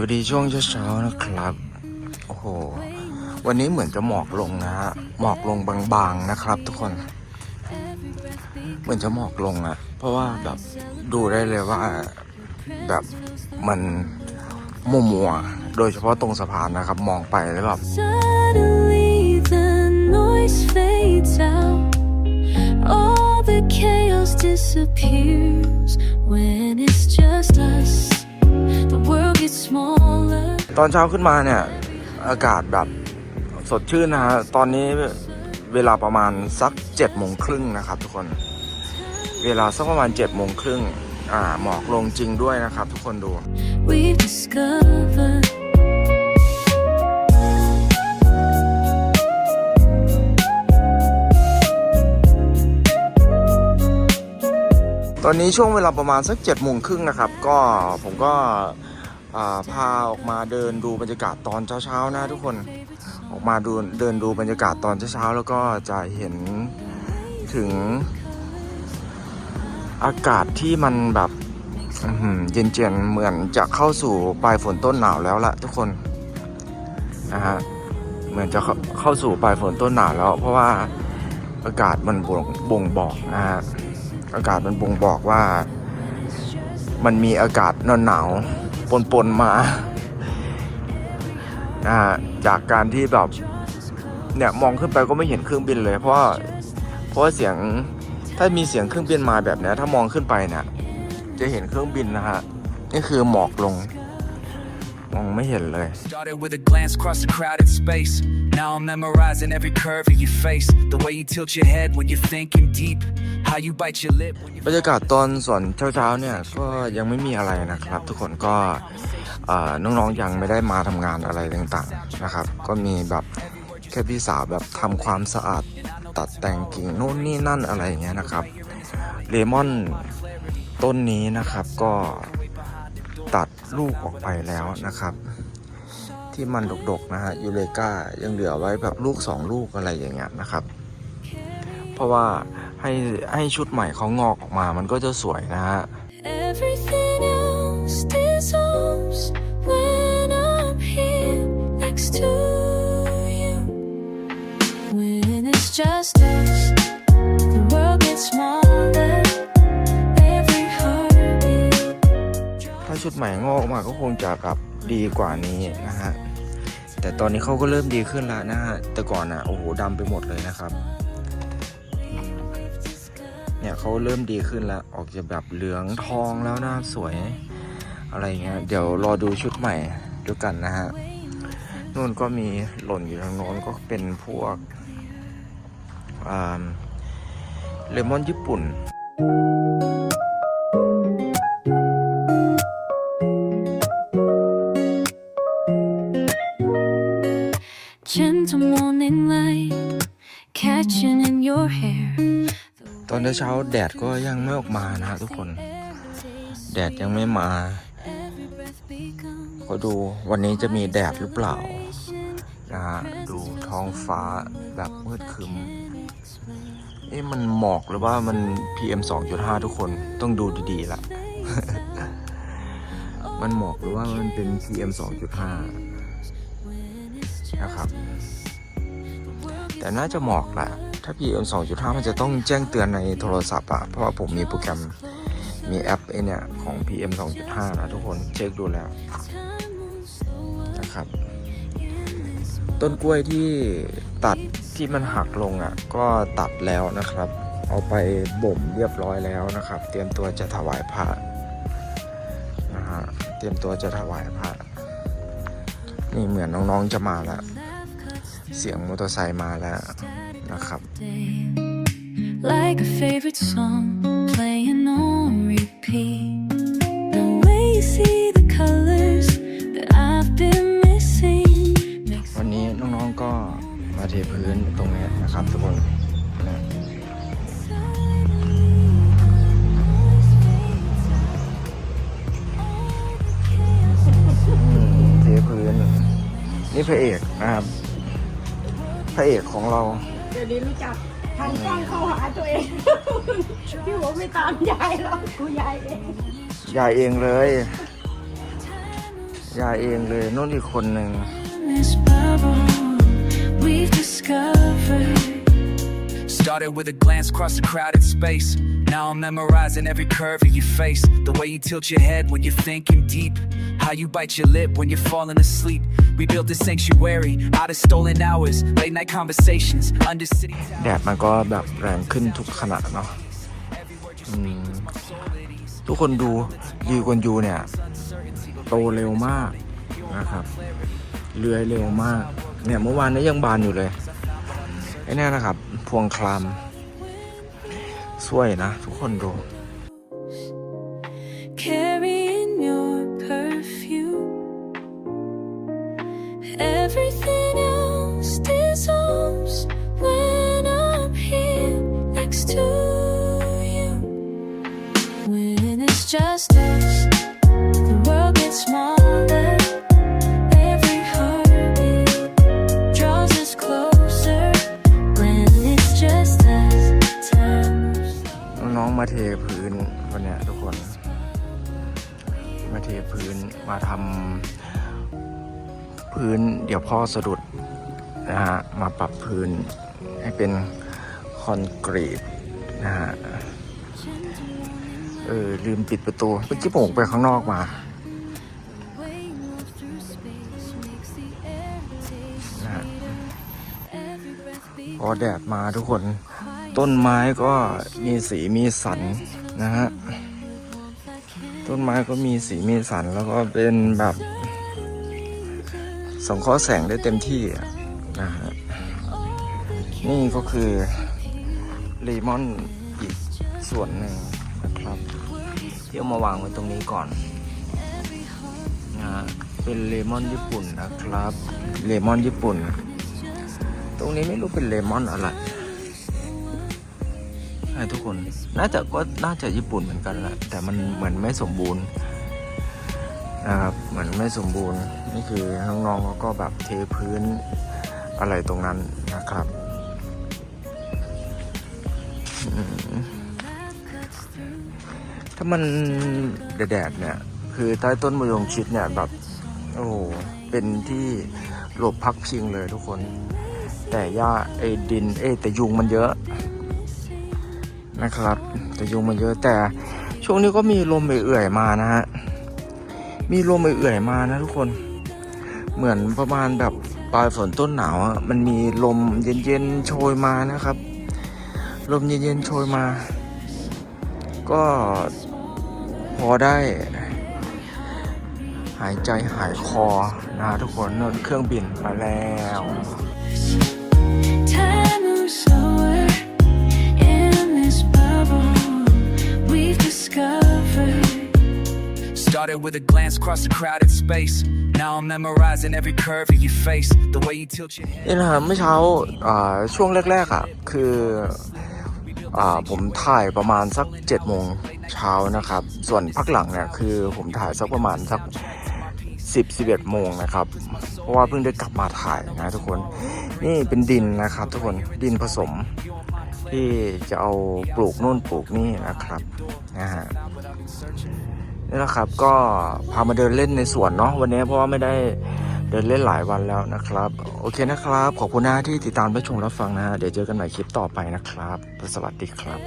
วัสดีช่วงเช้าๆนะครับ โอ้โห วันนี้เหมือนจะหมอกลงนะฮะ หมอกลงบางๆนะครับ ทุกคน เหมือนจะหมอกลงอะเพราะว่าแบบดูได้เลยว่าแบบมันมัวมัวๆโดยเฉพาะตรงสะพานนะครับ มองไปแล้วแบบ Suddenly the noise fades out. All the chaos disappears when it's just us. ตอนเช้าขึ้นมาเนี่ย อากาศแบบสดชื่นนะฮะ ตอนนี้เวลาประมาณสักเจ็ดโมงครึ่งนะครับทุกคน เวลาสักประมาณเจ็ดโมงครึ่งอ่าหมอกลงจริงด้วยนะครับทุกคนดู We've discovered. ตอนนี้ช่วงเวลาประมาณสักเจ็ดโมงครึ่งนะครับ ก็ผมก็อ่า พาออกมาเดินดูบรรยากาศตอนเช้าๆนะทุกคนออกมาดูเดินดูบรรยากาศตอนเช้าๆแล้วก็จะเห็นถึงอากาศที่มันแบบเย็นๆเหมือนจะเข้าสู่ปลายฝนต้นหนาวแล้วละทุกคนนะฮะเหมือนจะเข้าเข้าสู่ปลายฝนต้นหนาวแล้ว เพราะว่าอากาศมันบ่งบ่งบอกนะฮะอากาศมันบ่งบอกว่า มันมีอากาศหนาว ปนๆมาจากการที่แบบเนี่ยมองขึ้นไปก็ไม่เห็นเครื่องบินเลย เพราะเพราะเสียงถ้ามีเสียงเครื่องบินมาแบบนี้ถ้ามองขึ้นไปเนี่ยจะเห็นเครื่องบินนะฮะนี่คือหมอกลงมองไม่เห็นเลย Now I'm memorizing every curve of your face. The way you tilt your head when you're thinking deep. How you bite your lip when you บรรยากาศตอนส่วนเช้าๆเนี่ยก็ยังไม่มีอะไรนะครับ ทุกคนก็เอ่อน้องๆยังไม่ได้มาทำงานอะไรต่างๆนะครับ ก็มีแบบแค่พี่สาวแบบทำความสะอาดตัดแต่งกิ่งโน่นนี่นั่นอะไรอย่างเงี้ยนะครับเลมอนต้นนี้นะครับก็ตัดลูกออกไปแล้วนะครับ ที่มันดกๆนะฮะยูเลกายังเหลือไว้แบบลูกสองลูกอะไรอย่างเงี้ยนะครับ เพราะว่าให้ให้ชุดใหม่เขางอกออกมามันก็จะสวยนะฮะ Everything else dissolves when I'm here next to you. When it's just us, the world gets smaller. Every heartbeat ถ้าชุดใหม่งอกออกมาก็คงจะแบบ ดีกว่านี้นะฮะแต่ตอนนี้เขาก็เริ่มดีขึ้นแล้วนะฮะแต่ก่อนอะโอ้โหดำไปหมดเลยนะครับ เนี่ยเขาเริ่มดีขึ้นแล้วออกจะแบบเหลืองทองแล้วนะสวยอะไรเงี้ยเดี๋ยวรอดูชุดใหม่ด้วยกันนะฮะนู่นก็มีหล่นอยู่ทางโน้นก็เป็นพวกเลมอนญี่ปุ่น Gentle morning light catching in your hair. ตอนเช้าแดดก็ยังไม่ออกมานะทุกคน แดดยังไม่มา Every breath becomes ขอดูวันนี้จะมีแดดหรือเปล่านะฮะดูท้องฟ้าแบบมืดครึมเอ๊ะมันหมอกหรือว่ามัน PM 2.5 ทุกคนต้องดูดีๆละมันหมอกหรือว่ามันเป็น PM 2.5 นะครับ แต่น่าจะหมอกแหละถ้า PM 2.5 มันจะต้องแจ้งเตือนในโทรศัพท์อะเพราะว่าผมมีโปรแกรมมีแอปไอเนี่ยของ PM 2.5 นะทุกคนเช็คดูแล้วนะครับ ต้นกล้วยที่ตัดที่มันหักลงอะ ก็ตัดแล้วนะครับ เอาไปบ่มเรียบร้อยแล้วนะครับ เตรียมตัวจะถวายพระนะฮะเตรียมตัวจะถวายพระ นี่เหมือนน้องๆจะมาแล้ว เสียงมอเตอร์ไซค์มาแล้วนะครับ day. Like a favorite song playing on repeat. The way you see the colors that I've been missing makes วันนี้น้องๆก็มาเทพื้นตรงนี้นะครับทุกคน นี่พระเอกนะครับ พระเอกของเรา เดี๋ยวนี้รู้จักทางกล้องเข้าหาตัวเอง พี่หัวไม่ตามยายแล้วกูยายเองยายเองเลย ยาเองเลยนู่นอีกคนหนึ่ง this bubble we've discovered. Started with a glance across the crowded space. Now I'm memorizing every curve of your face. The way you tilt your head when you're thinking deep. How you bite your lip when you're falling asleep. We built a sanctuary out of stolen hours. Late night conversations under city แดดมันก็แบบแรงขึ้นทุกขณะเนาะอืมทุกคนดูลีกวนยูเนี่ย โตเร็วมากนะครับเลื้อยเร็วมาก เนี่ยเมื่อวานนี้ยังบานอยู่เลยไอ้นี่นะครับ พวงคลามสวยนะ ทุกคนดู มาเทพื้นวันนี้ทุกคน มาเทพื้นมาทำพื้นเดี๋ยวพ่อสะดุดนะฮะมาปรับพื้นให้เป็นคอนกรีตนะฮะเออลืมปิดประตูเมื่อกี้ผมไปข้างนอกมา way you move through space makes the air taste Nah. sweeter. Every breath พอแดดมาทุกคน ต้นไม้ก็มีสีมีสันนะฮะ ต้นไม้ก็มีสีมีสันแล้วก็เป็นแบบสังเคราแสงได้เต็มที่นะฮะ นี่ก็คือเลมอนอีกส่วนหนึ่งนะครับเที่เอามาวางไว้ตรงนี้ก่อนนะฮะเป็นเลมอนญี่ปุ่นนะครับ เลมอนญี่ปุ่น ตรงนี้ไม่รู้เป็นเลมอนอะไร ช่ทุกคนน่าจะก็น่าจะญี่ปุ่นเหมือนกันแหละแต่มันเหมือนไม่สมบูรณ์นะครับเหมือนไม่สมบูรณ์นี่คือน้องๆเขาก็แบบเทพื้นอะไรตรงนั้นนะครับถ้ามันแดดๆเนี่ย คือใต้ต้นมะยงชิดเนี่ยแบบโอ้โหเป็นที่หลบพักพิงเลยทุกคน แต่หญ้าไอ้ดินเอ้แต่ยุงมันเยอะ นะครับ แต่ยุงมันเยอะแต่ช่วงนี้ก็มีลมเอื่อยๆมานะฮะมีลมเอื่อยๆมานะทุกคน เหมือนประมาณแบบปลายฝนต้นหนาวอะมันมีลมเย็นๆโชยมานะครับ ลมเย็นๆโชยมา ก็พอได้ หายใจหายคอนะทุกคนนนเครื่องบินมาแล้ว Time I'm so Started with a glance across the crowded space. Now I'm memorizing every curve of your face. The way you tilt your head. นี่นะครับเมื่อเช้าอ่าช่วงแรกๆอะคืออ่าผมถ่ายประมาณสัก7จ็ดโมงเช้านะครับ ส่วนพักหลังเนี่ยคือผมถ่ายสักประมาณสัก 10 11โมงนะครับ เพราะว่าเพิ่งได้กลับมาถ่ายนะทุกคนนี่เป็นดินนะครับ ทุกคนดินผสมที่จะเอาปลูกนู่นปลูกนี่นะครับนะฮะ นี่แหละครับก็พามาเดินเล่นในสวนเนาะวันนี้เพราะว่าไม่ได้เดินเล่นหลายวันแล้วนะครับ โอเคนะครับ ขอบคุณนะที่ติดตามไปชมรับฟังนะฮะเดี๋ยวเจอกันใหม่คลิปต่อไปนะครับ สวัสดีครับ